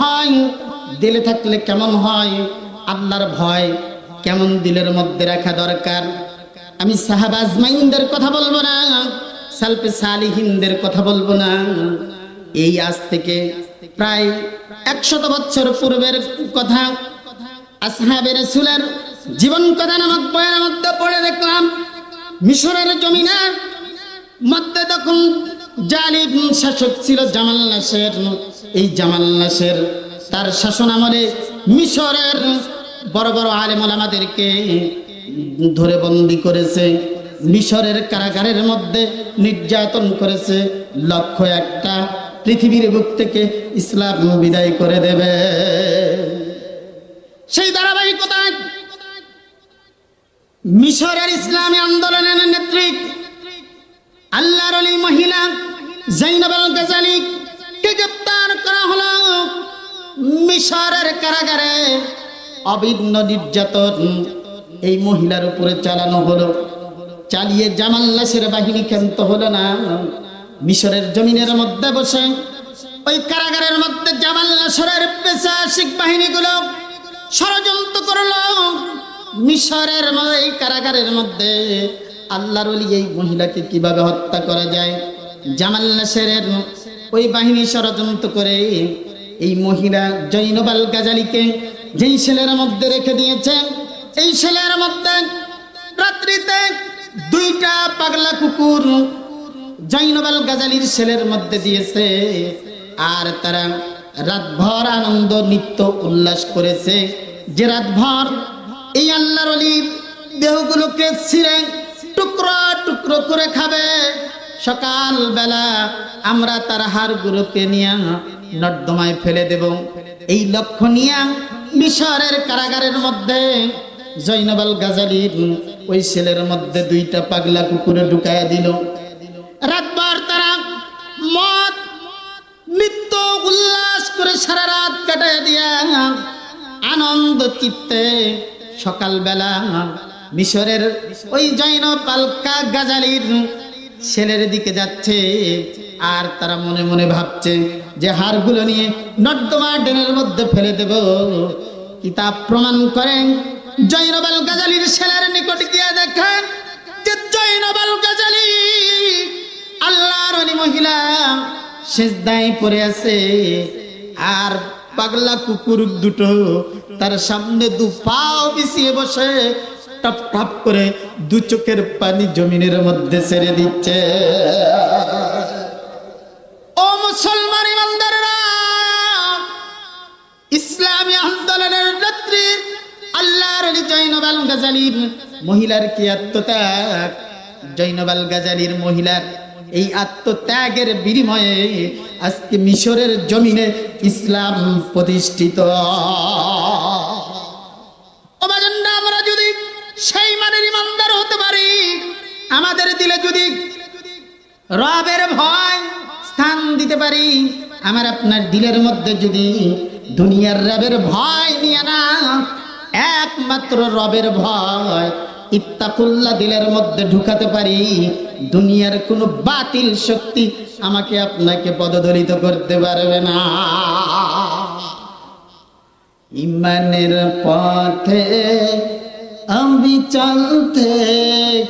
ভয় দিলে থাকলে কেমন হয়, আল্লাহর ভয় কেমন দিলের মধ্যে রাখা দরকার? আমি সাহাব আজমাইনদের কথা বলব না, সালফে সালিহিনদের কথা বলব না। এই আজ থেকে প্রায় একশত বছর পূর্বের কথা আসহাবের রাসূলের জীবন কথা নামক বইয়ের মধ্যে পড়ে দেখলাম, মিশরের জমিনের মধ্যে তখন জালিম শাসক ছিল জামাল নাসের। এই জামাল নাসের তার শাসন আমলে মিশরের বড় বড় আলেম আমাদেরকে ধরে বন্দি করেছে, মিশরের কারাগারের মধ্যে নির্যাতন করেছে লক্ষ্য একটা পৃথিবীর বুক থেকে ইসলাম বিদায় করে দেবে। সেই ধারাবাহিকতায় মিশরের ইসলামী আন্দোলনের নেতৃত্ব আল্লাহর মহিলা জাইনাব আল কে গ্রেপ্তার করা হলো? মিশরের কারাগারে অবিঘ্ন নির্যাতন এই মহিলার উপরে চালানো হলো। চালিয়ে জামাল্লাসের বাহিনী ক্ষান্ত হলো না। মিশরের জমিনের মধ্যে বসে ওই কারাগারের মধ্যে জামাল্লাসরের পেশাশিক বাহিনীগুলো ষড়যন্ত্র করল। মিশরের এই কারাগারের মধ্যে আল্লাহর এই মহিলাকে কীভাবে হত্যা করা যায়? জামাল নাসেরের ওই বাহিনী ষড়যন্ত্র করে এই মহিলা জৈনবাল গাজালিকে যেই ছেলের মধ্যে রেখে দিয়েছে, এই ছেলের মধ্যে রাত্রিতে দুইটা পাগলা কুকুর জৈনবাল গাজালির ছেলের মধ্যে দিয়েছে আর তারা রাতভর আনন্দ, নিত্য উল্লাস করেছে। যে রাতভর এই আল্লাহর অলির দেহগুলোকে ছিঁড়ে টুকরো টুকরো করে খাবে সকাল বেলা আমরা তার হাড়গুলোকে নিয়ে নর্দমায় ফেলে দেব। এই লক্ষ্য নিয়ে মিশরের কারাগারের মধ্যে জৈনবাল গাজালির ওই ছেলের মধ্যে দুইটা পাগলা কুকুরে ঢুকাইয়া দিল। রাতবার তারা মদ, নিত্য উল্লাস করে সারা রাত কাটায় দিয়া আনন্দ চিত্তে সকালবেলা মিশরের ওই জৈন পালকা গাজালির ছেলের দিকে যাচ্ছে, আর তারা মনে মনে ভাবছে যে হাড়গুলো নিয়ে নর্দমা ডেনের মধ্যে ফেলে দেব। কিতাব প্রমাণ করেন জৈনবাল গাজালির ছেলের নিকট গিয়ে দেখেন যে জৈনবাল গাজালি আল্লাহর মহিলা সেজদায় পড়ে আছে, আর পাগলা কুকুর দুটো তার সামনে দু পাও বিছিয়ে বসে টপ টপ করে দু চোখের পানি জমিনের মধ্যে ছেড়ে দিচ্ছে। ও মুসলমান ইসলামী আন্দোলনের নেত্রী, আল্লাহর আলী জৈনবাল গাজালির মহিলার কি আত্মত্যাগ? জৈনবাল গাজালির মহিলার এই আত্মত্যাগের বিনিময়ে আজকে মিশরের জমিনে ইসলাম প্রতিষ্ঠিত। আমাদের দিলে যদি রবের ভয় স্থান দিতে পারি, আমার আপনার দিলের মধ্যে যদি দুনিয়ার রবের ভয় নিয়ে না, একমাত্র রবের ভয় ইত্তাকুল্লা দিলের মধ্যে ঢুকাতে পারি, দুনিয়ার কোনো বাতিল শক্তি আমাকে আপনাকে পদদলিত করতে পারবে না। ইমানের পথে আমি চলতে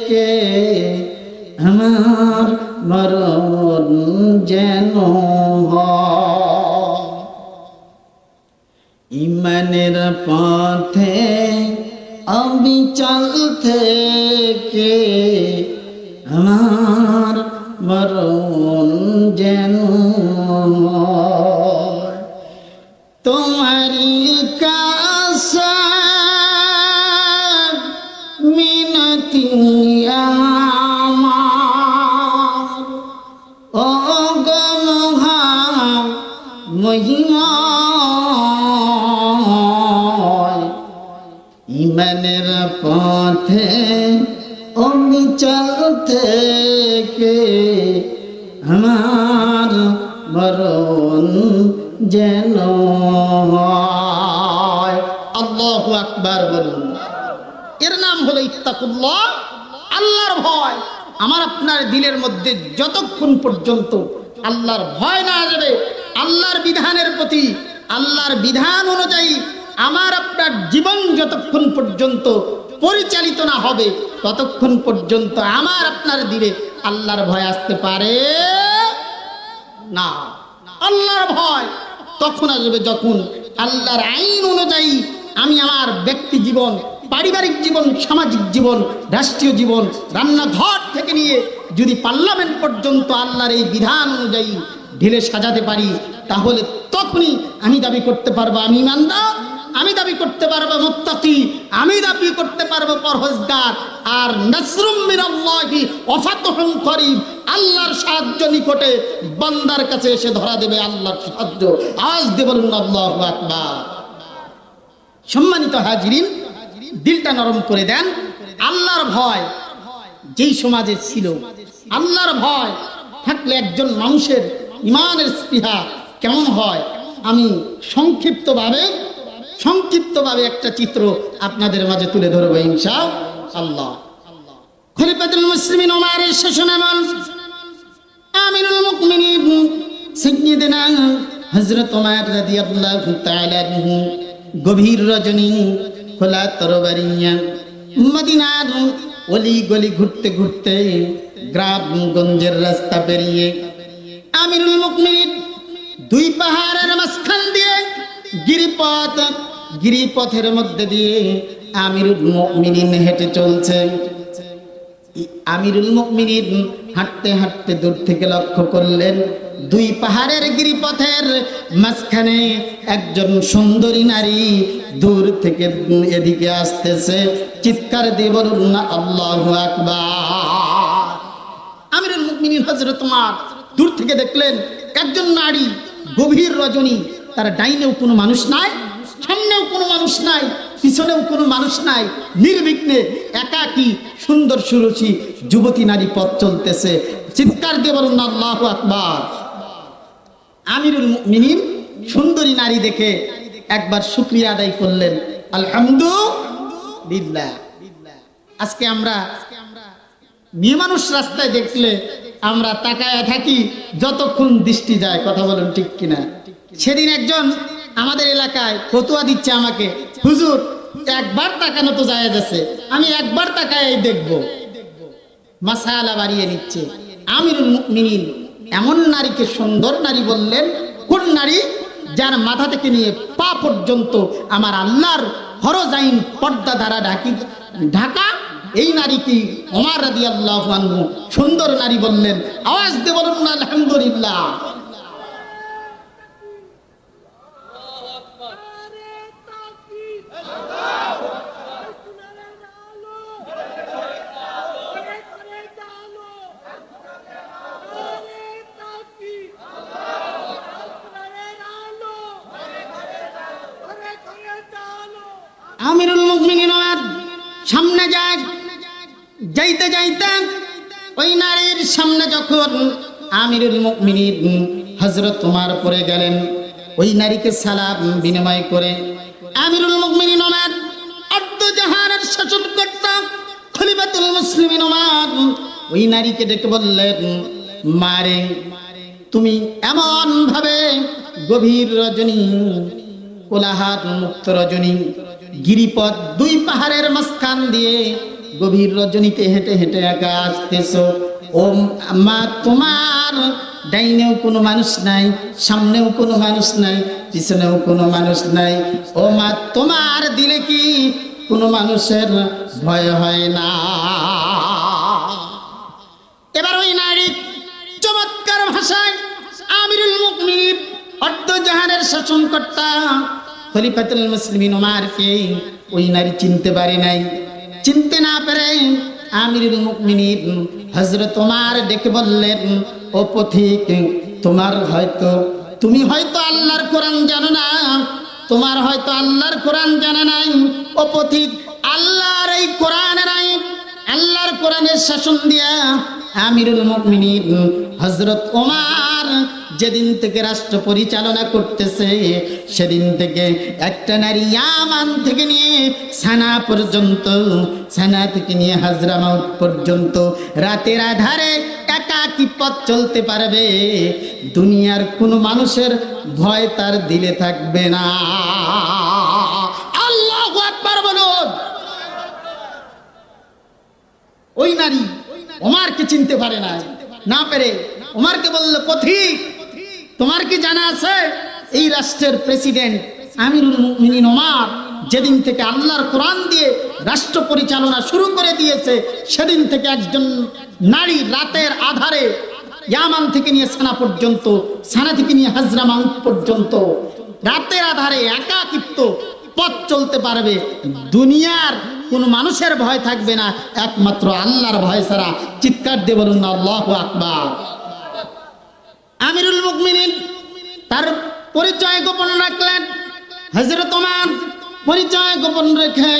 কে আমার মরণ যেন। ইমানের পথে আমি চলতে কে আমার মরণ যেন। তোমারি মরণ যেন আল্লাহ আকবার বলুন। এর নাম হলো ইত্তাকুল্লাহ, আল্লাহর ভয়। আমার আপনার দিলের মধ্যে যতক্ষণ পর্যন্ত আল্লাহর ভয় না আসবে, আল্লাহর বিধানের প্রতি, আল্লাহর বিধান অনুযায়ী আমার আপনার জীবন যতক্ষণ পর্যন্ত পরিচালিত না হবে, ততক্ষণ পর্যন্ত আমার আপনার দিলে আল্লাহর ভয় আসতে পারে। না। আল্লাহর ভয় তখন আসবে যখন আল্লাহর আইন অনুযায়ী আমি আমার ব্যক্তি জীবন, পারিবারিক জীবন, সামাজিক জীবন, রাষ্ট্রীয় জীবন, রান্নাঘর থেকে নিয়ে যদি পার্লামেন্ট পর্যন্ত আল্লাহর এই বিধান অনুযায়ী ঢেলে সাজাতে পারি, তাহলে তখনই আমি দাবি করতে পারব, আমি ইমানদার। আমি দাবি করতে পারব মুত্তাকি, আমি দাবি করতে পারব পরহেজগার। আর নাসরুম আল্লাহর সাহায্য নিকটে বান্দার কাছে এসে ধরা দেবে আল্লাহর সাহায্য। আজ দে বলুন আল্লাহু আকবার। সম্মানিত হাজিরিন, দিলটা নরম করে দেন। আল্লাহর ভয় যেই সমাজে ছিল, আল্লাহর ভয় থাকলে একজন মানুষের ইমানের স্পৃহা কেমন হয়? আমি সংক্ষিপ্তভাবে সংক্ষিপ্তভাবে একটা চিত্র আপনাদের মাঝে তুলে ধরবো, ইনশা আল্লাহ। খলিফাতুল মুসলিমিন ওমরের শাসন আমল। আমিরুল মুকমিনিন সাইয়্যিদিনা হযরত ওমর রাদিয়াল্লাহু তাআলা আনহু। গভীর রজনী খোলা তরবারিয়া। মদিনার অলি গলি ঘুরতে ঘুরতে গ্রামগঞ্জের রাস্তা পেরিয়ে আমিরুল মুকমিনিন দুই পাহাড়ের মাঝখান দিয়ে গিরিপথ গিরিপথের মধ্যে দিয়ে আমিরুল মুকমিনিন হেঁটে চলছে। আমিরুল মুকমিনিন হাঁটতে হাঁটতে দূর থেকে লক্ষ্য করলেন, দুই পাহাড়ের গিরিপথের মাঝখানে একজন সুন্দরী নারী দূর থেকে এদিকে আসতেছে। চিৎকার দিয়ে বলুন, না, আল্লাহ আকবার। আমিরুল মুকমিনিন হজরত তোমার দূর থেকে দেখলেন, একজন নারী গভীর রজনী, তার ডাইনেও কোনো মানুষ নাই। সামনেও কোনো মানুষ নাই, পিছনেও কোনো মানুষ নাই। নির্বিঘ্নে একাকী সুন্দর সুরুচি যুবতী নারী পথ চলতেছে। চিৎকার দিয়ে বলুন, আল্লাহ আকবার। আমিরুল মিনিন সুন্দরী নারী দেখে একবার শুক্রিয়া আদায় করলেন, আলহামদুলিল্লাহ। আজকে আমরা মেয়ে মানুষ রাস্তায় দেখলে আমরা তাকায় থাকি, যতক্ষণ দৃষ্টি যায়, কথা বলুন ঠিক কিনা। সেদিন একজন আমাদের এলাকায় ফতুয়া দিচ্ছে আমাকে। হুজুর, একবার তাকানো তো যায় যাচ্ছে আমি একবার তাকায় দেখব। মাসালা বাড়িয়ে নিচ্ছে। আমিরুল মিনিন এমন নারীকে সুন্দর নারী বললেন, কোন নারী যার মাথা থেকে নিয়ে পা পর্যন্ত আমার আল্লাহর হরজাইন পর্দা দ্বারা ঢাকি ঢাকা? এই নারী কি ওমার রাদি আল্লাহ সুন্দর নারী বললেন? আওয়াজ দিয়ে বলুন না, আলহামদুলিল্লাহ আমিরুল মুকমিনিন আমার সামনে যায় যাইতে যাইতে ওই নারীর সামনে যখন আমিরুল মুকমিনিন হজরত তোমার পরে গেলেন। ওই নারীকে সালাম বিনিময় করে আমিরুল মুকমিনিন আমার অর্ধ জাহানের শাসন করতাম খলিফাতুল মুসলিমিন আমার ওই নারীকে ডেকে বললেন, মারে, তুমি এমন ভাবে গভীর রজনী কোলাহাট মুক্ত রজনী, গিরিপথ দুই পাহাড়ের মাঝখান দিয়ে গভীর রজনীতে হেঁটে হেঁটে একা আসতেছ ও মা, তোমার ডাইনেও কোনো মানুষ নাই, সামনেও কোনো মানুষ নাই, পিছনেও কোনো মানুষ নাই। ও মা, তোমার দিলে কি কোনো মানুষের ভয় হয় না? এবার ওই নারী চমৎকার ভাষায় আমিরুল মুকমিন অর্ধজাহানের শাসনকর্তা খলিফাতুল মুসলিমিন ওমারকে ওই নারী চিনতে পারে নাই। চিনতে না পেরে আমিরুল মুকমিন হজরত তোমার ডেকে বললেন, ও পথিক, তোমার হয়তো, তুমি হয়তো আল্লাহর কোরআন জানো না, তোমার হয়তো আল্লাহর কোরআন জানা নাই। ও পথিক, আল্লাহর এই কোরআনের আল্লাহর কোরআনের শাসন দিয়া আমিরুল মুমিনিন হযরত ওমর যেদিন থেকে রাষ্ট্র পরিচালনা করতেছে, সেদিন থেকে একটা নারী ইয়ামান থেকে নিয়ে সানা পর্যন্ত, সানা থেকে নিয়ে হাজরামাউত পর্যন্ত রাতের আধারে একা কি পথ চলতে পারবে। দুনিয়ার কোনো মানুষের ভয় তার দিলে থাকবে না আল্লাহ আকবার বলুন ওই নারী ওমারকে চিনতে পারে না। না পেরে ওমারকে বলল, পথিক, তোমার কি জানা আছে? এই রাষ্ট্রের প্রেসিডেন্ট আমিরুল মুমিনিন ওমার যেদিন থেকে আল্লাহর কোরআন দিয়ে রাষ্ট্র পরিচালনা শুরু করে দিয়েছে, সেদিন থেকে একজন নারী রাতের আধারে ইয়ামান থেকে নিয়ে সানা পর্যন্ত, সানা থেকে নিয়ে হাজরামাউত পর্যন্ত রাতের আধারে একাকিত্ব পথ চলতে পারবে। দুনিয়ার কোন মানুষের ভয় থাকবে না। একমাত্র আল্লাহর ভয় ছাড়া চিৎকার দিয়ে বলুন আল্লাহ আকবার। আমিরুল মুকমিনিন তার পরিচয় গোপন রাখলেন। হজরত ওমর পরিচয় গোপন রেখে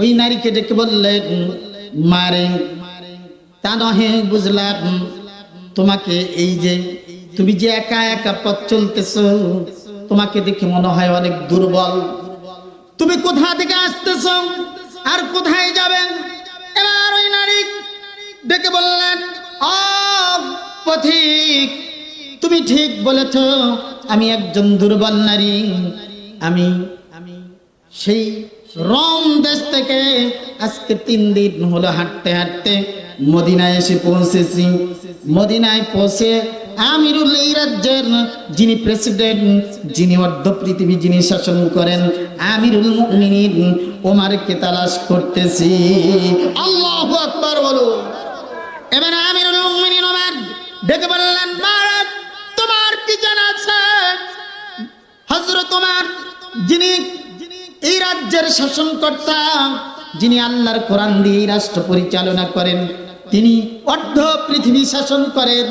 ওই নারীকে ডেকে বললেন, মারে, তা নহে, বুঝলাম। তোমাকে এই যে তুমি যে একা একা পথ চলতেছ, তোমাকে দেখে মনে হয় অনেক দুর্বল। তুমি কোথা থেকে আসতেছ? আর কোথায় যাবেন? এবার ওই নারী ডেকে বললেন তুমি ঠিক বলেছ, আমি একজন দুর্বল নারী। আমি আমি সেই রম দেশ থেকে আজকে তিন দিন হলো হাঁটতে হাঁটতে মদিনায় এসে পৌঁছেছি। মদিনায় পৌঁছে আমিরুল এই রাজ্যের যিনি প্রেসিডেন্ট যিনি অর্ধ পৃথিবী, যিনি শাসন করেন, আমিরুল মুমিনিন ওমারকে তালাশ করতেছি। আল্লাহু আকবার বলো এবার আমিরুল মুমিনিন ওমর ডেকে বললেন মারাত তোমার কি জানা আছে? হযরত ওমর, যিনি এই রাজ্যের শাসনকর্তা, যিনি আল্লাহর কোরআন দিয়ে রাষ্ট্র পরিচালনা করেন, তিনি অর্ধ পৃথিবী শাসন করেন।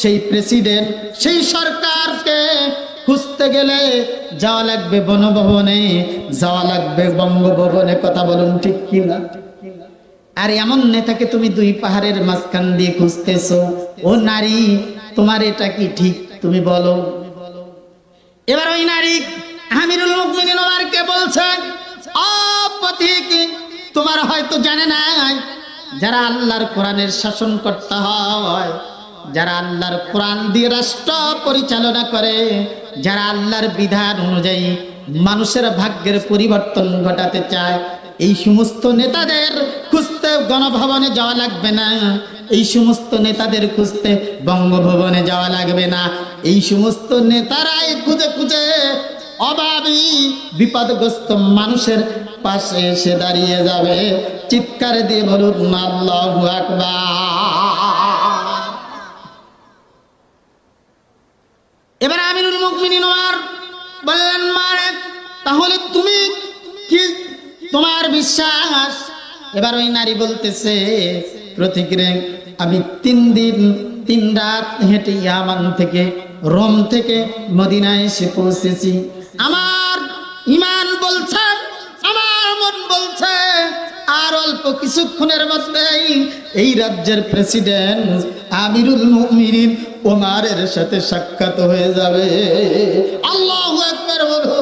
সেই প্রেসিডেন্ট সেই সরকারকে খুঁজতে গেলে যাওয়া লাগবে বনভবনে, যাওয়া লাগবে বঙ্গভবনে। কথা বলুন ঠিক কিনা? আর এমন নেতাকে তুমি দুই পাহাড়ের মাঝখান দিয়ে খুঁজতেছো। ও নারী, তোমার এটা কি ঠিক? তুমি বলো। এবার ওই নারী আমিরুল মুকমিনিন ওমরকে বলছে ও পথিক, তোমার হয়তো জানে নাই, যারা আল্লাহর কোরআনের শাসন করতে হয় যারা আল্লাহর কোরআন দিয়ে রাষ্ট্র পরিচালনা করে, যারা আল্লাহর বিধান অনুযায়ী মানুষের ভাগ্যের পরিবর্তন ঘটাতে চায়, এই সমস্ত নেতাদের খুঁজতে গণভবনে যাওয়া লাগবে না। এই সমস্ত নেতাদের খুঁজতে বঙ্গভবনে যাওয়া লাগবে না। এই সমস্ত নেতারাই খুঁজে খুঁজে অভাবী, বিপদগ্রস্ত মানুষের পাশে এসে দাঁড়িয়ে যাবে। চিৎকার দিয়ে বলুন, আল্লাহু আকবার। তাহলে তুমি কি তোমার বিশ্বাস? এবার ওই নারী বলতেছে প্রতিক্রে আমি তিন দিন, তিন রাত হেঁটে ইয়ামান থেকে, রোম থেকে মদিনায় এসে পৌঁছেছি। আমার ইমান বলছে, আমার মন বলছে, আর অল্প কিছুক্ষণের মধ্যেই এই রাজ্যের প্রেসিডেন্ট আমিরুল মুমিনিন ওমারের সাথে সাক্ষাৎ হয়ে যাবে। আল্লাহ আকবার বলুন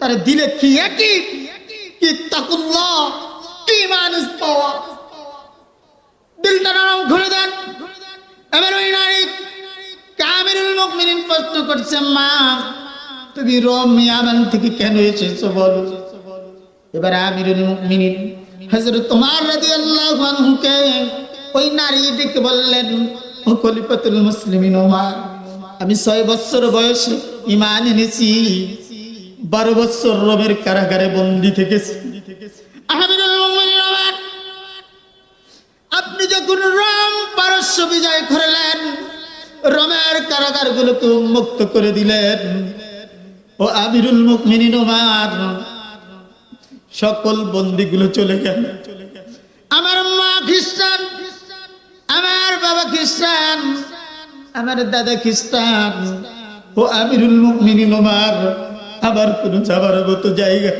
তার দিলে কি একই? কি মানুষ পাওয়া? ঘুরে এবার ওই নারী করছে, মা থেকে কেন এবার তোমার ওই নারী বললেন আমি ছয় বছর বয়সে ইমান এনেছি। বারো বছর রোমের কারাগারে বন্দি থেকেছি। আমিরুল মুমিনিন ওমর বিজয় করলেন রোমের কারাগারগুলোকে মুক্ত করে দিলেন। ও আমিরুল মুকমিনিন ওমার সকল বন্দিগুলো চলে গেল। আমার মা খ্রিস্টান, আমার বাবা খ্রিস্টান, আমার দাদা খ্রিস্টান, ও আমিরুল মুকমিনিন ওমার আবার কোন যাবার মতো জায়গা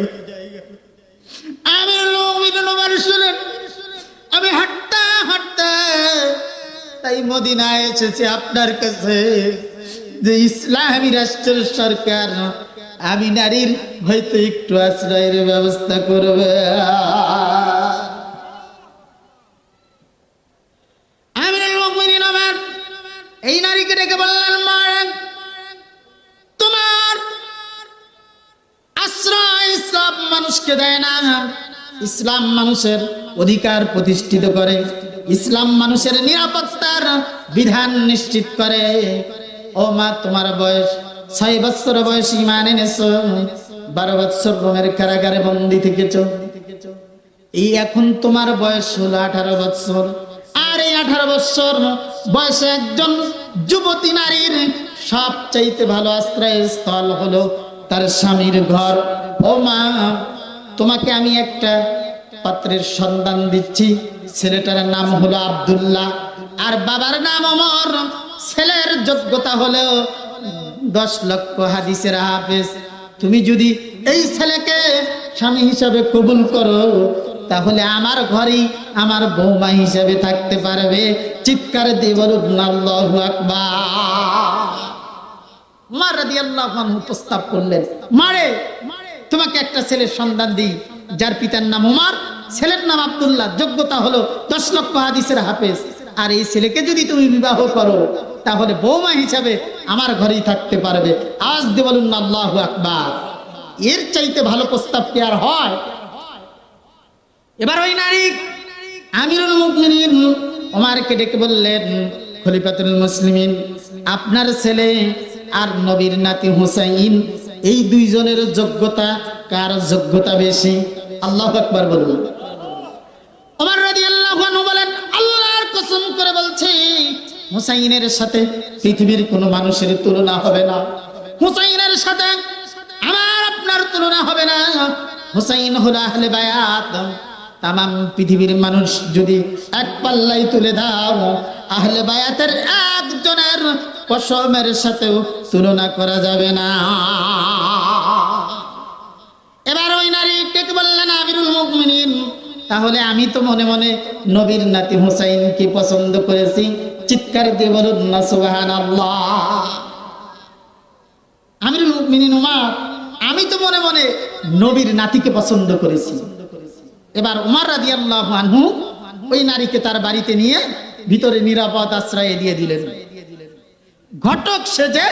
আমি লোক ওমার শুনেন আমি হাঁটতে হাঁটতে তাই মদিনায় এসেছে আপনার কাছে। যে ইসলামী রাষ্ট্রের সরকার, আমি নারীর হয়তো একটু আশ্রয়ের ব্যবস্থা করবে। ইসলাম মানুষের অধিকার প্রতিষ্ঠিত করে, ইসলাম মানুষের নিরাপত্তার বিধান নিশ্চিত করে। ও মা, তোমার বয়স ছয় বছর বয়স ইমান এনেছো, বারো বছর রোমের কারাগারে বন্দি থেকেছ। এই এখন তোমার বয়স হলো আঠারো বছর। আর এই আঠারো বৎসর বয়সে একজন যুবতী নারীর সবচাইতে ভালো আশ্রয় স্থল হলো তার স্বামীর ঘর। ও মা তোমাকে আমি একটা পাত্রের সন্ধান দিচ্ছি। ছেলেটার নাম হলো আব্দুল্লাহ। আর বাবার নাম অমর। ছেলের যোগ্যতা হলো দশ লক্ষ হাদিসের হাফেজ। তুমি যদি এই ছেলেকে স্বামী হিসাবে কবুল করো, তাহলে আমার ঘরেই আমার বৌমা হিসাবে থাকতে পারবে। চিৎকার দিয়ে প্রস্তাব করলেন, মারে তোমাকে একটা ছেলের সন্ধান দিই, যার পিতার নাম উমার, ছেলের নাম আব্দুল্লাহ। যোগ্যতা হলো দশ লক্ষ হাদিসের হাফেজ। আর এই ছেলেকে যদি তুমি বিবাহ করো, তাহলে বৌমা হিসাবে আমার ঘরেই থাকতে পারবে। আজ দে বলুন আল্লাহ আকবার। এর চাইতে ভালো প্রস্তাব কি আর হয়? এবার ওই নারী আমিরুল মুকমিনিন ওমারকে ডেকে বললেন, খলিফাতুল মুসলিমিন, আপনার ছেলে আর নবীর নাতি হুসাইন এই দুইজনের যোগ্যতা কার যোগ্যতা বেশি? আল্লাহ আকবার বলুন। সাথে পৃথিবীর কোনো মানুষের তুলনা হবে না। তামাম পৃথিবীর মানুষ যদি এক পাল্লাই তুলে দাও, আহলে বায়াতের একজনের কসমের সাথেও তুলনা করা যাবে না এবার ওই নারী ডেকে বললেন মুকমিনিন তাহলে আমি তো মনে মনে নবীর নাতি হুসাইনকে পছন্দ করেছি। চিৎকার দিয়ে বলুন না সুবাহান আমিরুল মুকমিনিন উমার, আমি তো মনে মনে নবীর নাতিকে পছন্দ করেছি। এবার উমার রাদিয়াল্লাহু আনহু ওই নারীকে তার বাড়িতে নিয়ে ভিতরে নিরাপদ আশ্রয় দিয়ে দিলেন। ঘটক সেজে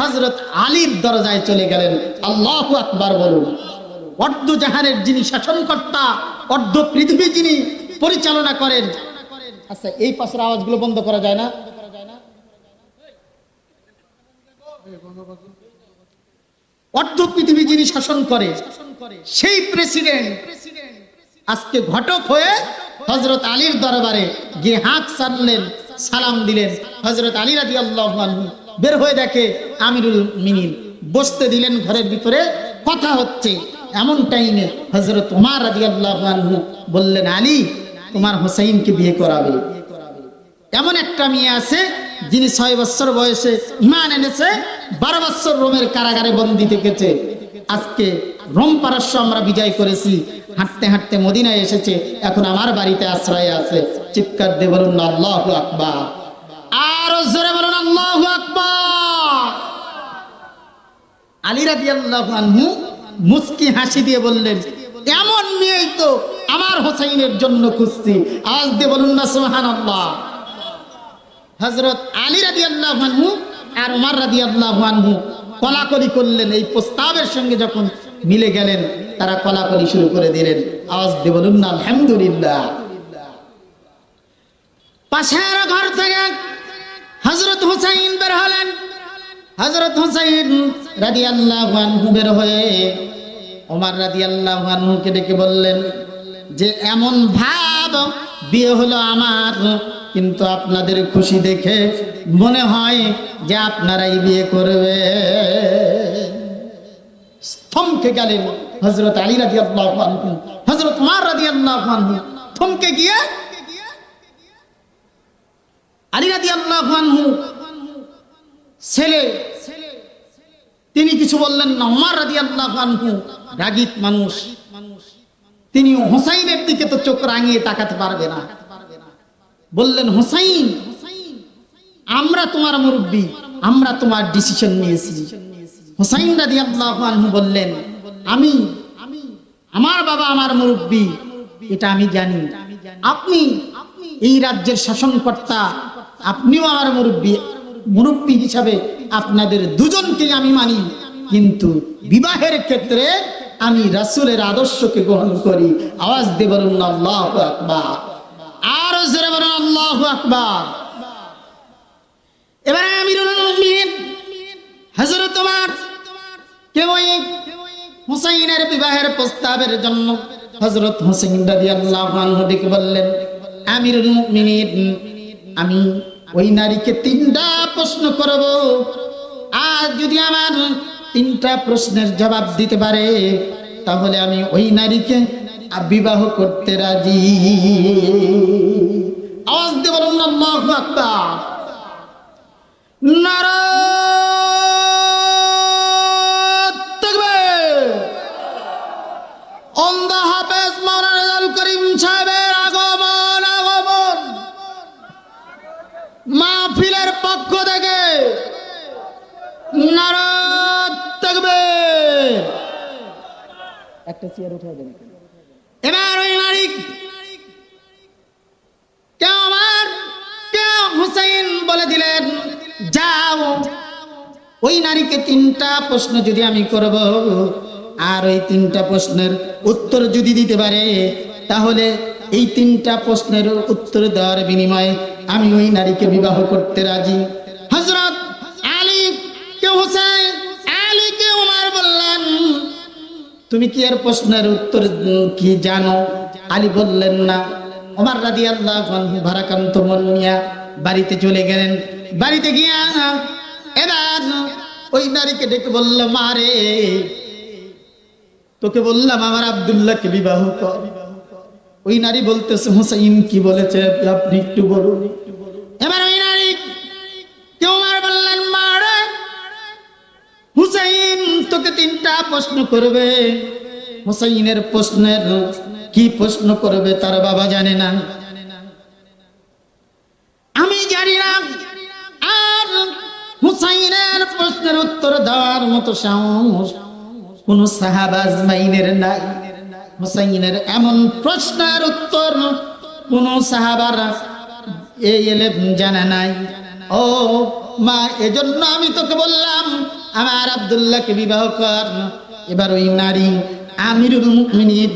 হজরত আলীর দরজায় চলে গেলেন। আল্লাহ আকবার বলুন। অর্ধ জাহানের যিনি শাসনকর্তা, অর্ধ পৃথিবী যিনি পরিচালনা করেন। আচ্ছা এই পাশের আওয়াজগুলো বন্ধ করা যায় না? অর্ধ পৃথিবী যিনি শাসন করে, সেই প্রেসিডেন্ট আজকে ঘটক হয়ে হজরত আলীর দরবারে গিয়ে হাত সারলেন, সালাম দিলেন। হজরত আলী রাজি আল্লাহ বের হয়ে দেখে আমিরুল মিনিন বসতে দিলেন ঘরের ভিতরে। কথা হচ্ছে এমন টাইমে হজরত উমার রাজি আল্লাহ বললেন, আলী, তোমার হোসাইনকে বিয়ে করাবে। এমন একটা মেয়ে আছে যিনি ছয় বছর বয়সে ইমান এনেছে, বারো বছর রোমের কারাগারে বন্দি থেকেছে। আজকে রোম পারস্য আমরা বিজয় করেছি, হাঁটতে হাঁটতে মদিনায় এসেছে, এখন আমার বাড়িতে আশ্রয় আছে। চিৎকার দিয়ে বলুন, আল্লাহ আকবার। আরও জোরে বলুন, আল্লাহ আকবার। আলী রাদি আল্লাহ মুস্কি হাসি দিয়ে বললেন, এমন মেয়েই তো আমার হোসাইনের জন্য খুঁজছি। আজ দিয়ে বলুন না সোহান হজরত আলী রাদি আল্লাহ আর উমার রাদি আল্লাহ কলাকলি করলেন। এই প্রস্তাবের সঙ্গে যখন মিলে গেলেন, তারা কলাকলি শুরু করে দিলেন। আওয়াজ দিয়ে বলুন না, আলহামদুলিল্লাহ। পাশের ঘর থেকে হজরত হুসাইন বের হলেন। হজরত হুসাইন রাদি আল্লাহ বের হয়ে ওমার রাদি আল্লাহ আনহুকে ডেকে বললেন, যে এমন ভাব বিয়ে হলো আমার, কিন্তু আপনাদের খুশি দেখে মনে হয় যে আপনারাই বিয়ে করবে। থমকে গেলেন হজরত আলী রাজি আল্লাহ হজরত মার রাজি আল্লাহ থমকে গিয়ে আলী রাজি আল্লাহ ছেলে, তিনি কিছু বললেন না, উমার রাজি আল্লাহ রাগিত মানুষ। তিনি হোসাইনের দিকে তো চোখ রাঙিয়ে তাকাতে পারবে না। বললেন, হোসাইন, আমরা তোমার মুরব্বী, আমরা তোমার ডিসিশন নিয়েছি। হোসাইন রাজি আল্লাহ বললেন, আমি, আমার বাবা আমার মুরব্বী, এটা আমি জানি। আপনি এই রাজ্যের শাসনকর্তা, আপনিও আমার মুরব্বী মুরব্বী হিসাবে আপনাদের দুজনকে আমি মানি। কিন্তু বিবাহের ক্ষেত্রে আমি রাসূলের আদর্শকে গ্রহণ করি। আওয়াজ দিয়ে বলুন, আল্লাহ আকবার। জোরে বলুন, আল্লাহ আকবার। এবারে আমিরুল মুমিনিন, হযরত তোমার কেউ হুসাইনের বিবাহের প্রস্তাবের জন্য হযরত হুসাইন রাদিয়াল্লাহু আনহু ডেকে বললেন, আমিরুল মুমিনিন, আমি ওই নারীকে তিনটা প্রশ্ন করব। আর যদি আমার তিনটা প্রশ্নের জবাব দিতে পারে, তাহলে আমি ওই নারীকে বিবাহ করতে রাজি। আওয়াজ দিয়ে বলুন আকবার। নারায়ণ একটা চেয়ার উঠে দেন। এবার ওই নারী কেউ আমার কেউ হুসাইন বলে দিলেন যাও ওই নারীকে তিনটা প্রশ্ন যদি আমি করব আর ওই তিনটা প্রশ্নের উত্তর যদি দিতে পারে তাহলে এই তিনটা প্রশ্নের উত্তর দেওয়ার বিনিময়ে আমি ওই নারীকে বিবাহ করতে রাজি। হজরত তুমি কি এর প্রশ্নের উত্তর কি জানো? আলী বললেন, না। ওমর রাদি আল্লাহ ভারাকান্ত মন নিয়া বাড়িতে চলে গেলেন। বাড়িতে গিয়া এবার ওই নারীকে ডেকে বলল মারে তোকে বললাম আমার আব্দুল্লাহকে বিবাহ কর। ওই নারী বলতেছে, হুসাইন কি বলেছে আপনি একটু বলুন। এবার ওই নারী কেউ আর বললেন মারে হুসাইন তোকে তিনটা প্রশ্ন করবে। হুসাইনের প্রশ্নের কি প্রশ্ন করবে তার বাবা জানে না। আমি জানি না। আর হুসাইনের প্রশ্নের উত্তর দেওয়ার মতো সাহস কোন সাহাবাজ মাইনের নাই। হুসাইনের এমন প্রশ্নের উত্তর কোন সাহাবার এই এলে জানা নাই। ও মা, এজন্য আমি তোকে বললাম, আমার আব্দুল্লাহকে বিবাহ কর। এবার ওই নারী আমিরুল মুমিনিন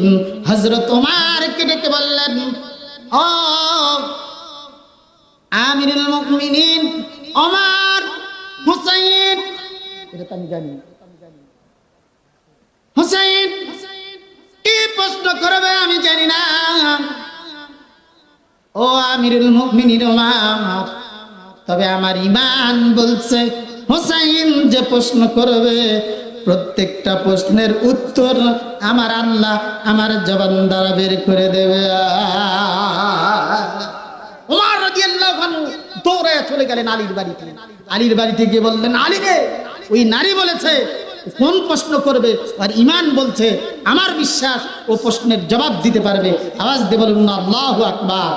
হযরত ওমরকে ডেকে বললেন, ও আমিরুল মুমিনিন, ওমর, হুসাইন। এটা আমি জানি। হুসাইন, কি প্রশ্ন করবে আমি জানি না। ও আমিরুল মুমিনিন ওমর তবে আমার ইমান বলছে, হুসাইন যে প্রশ্ন করবে, প্রত্যেকটা প্রশ্নের উত্তর আমার আল্লাহ আমার জবান দ্বারা বের করে দেবে। আমার বিশ্বাস ও প্রশ্নের জবাব দিতে পারবে। আওয়াজ দিয়ে বলুন আল্লাহু আকবার।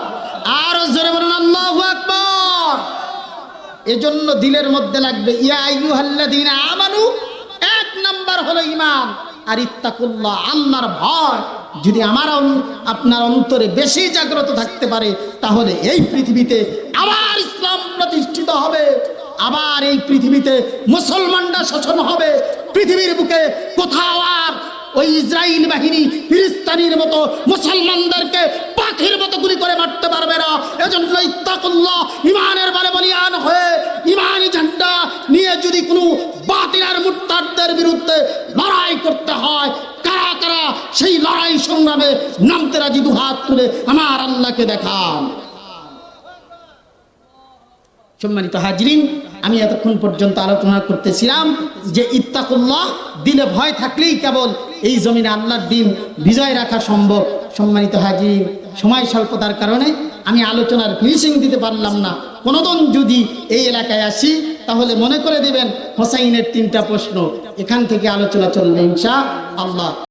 আর জোরে বলুন আল্লাহু আকবার। এজন্য দিলের মধ্যে লাগবে আমানু, এক নাম্বার হলো ঈমান। আর ইত্তাকুল্লাহ, আল্লাহর ভয়। যদি আমার আপনার অন্তরে বেশি জাগ্রত থাকতে পারে, তাহলে এই পৃথিবীতে আবার ইসলাম প্রতিষ্ঠিত হবে। আবার এই পৃথিবীতে মুসলমানরা শাসন হবে। পৃথিবীর বুকে কোথাও ওই ইসরায়েল বাহিনী ফিলিস্তানির মতো মুসলমানদেরকে পাখির মতো গুলি করে মারতে পারবে না। এজন্য ইত্তাকুল্লাহ ইমানের বলে বলিয়ান হয়ে ইমানি ঝান্ডা নিয়ে যদি কোনো বাতিলার মুরতাদদের বিরুদ্ধে লড়াই করতে হয়, কারা কারা সেই লড়াই সংগ্রামে নামতে রাজি, দু হাত তুলে আমার আল্লাহকে দেখান। সম্মানিত হাজরিন, আমি এতক্ষণ পর্যন্ত আলোচনা করতেছিলাম যে ইত্তাকুল্লাহ দিলে ভয় থাকলেই কেবল এই জমিনে আল্লাহর দিন বিজয় রাখা সম্ভব। সম্মানিত হাজির, সময় স্বল্পতার কারণে আমি আলোচনার ফিনিশিং দিতে পারলাম না। কোনোদিন যদি এই এলাকায় আসি, তাহলে মনে করে দেবেন, হোসাইনের তিনটা প্রশ্ন। এখান থেকে আলোচনা চলবে ইনশা আল্লাহ।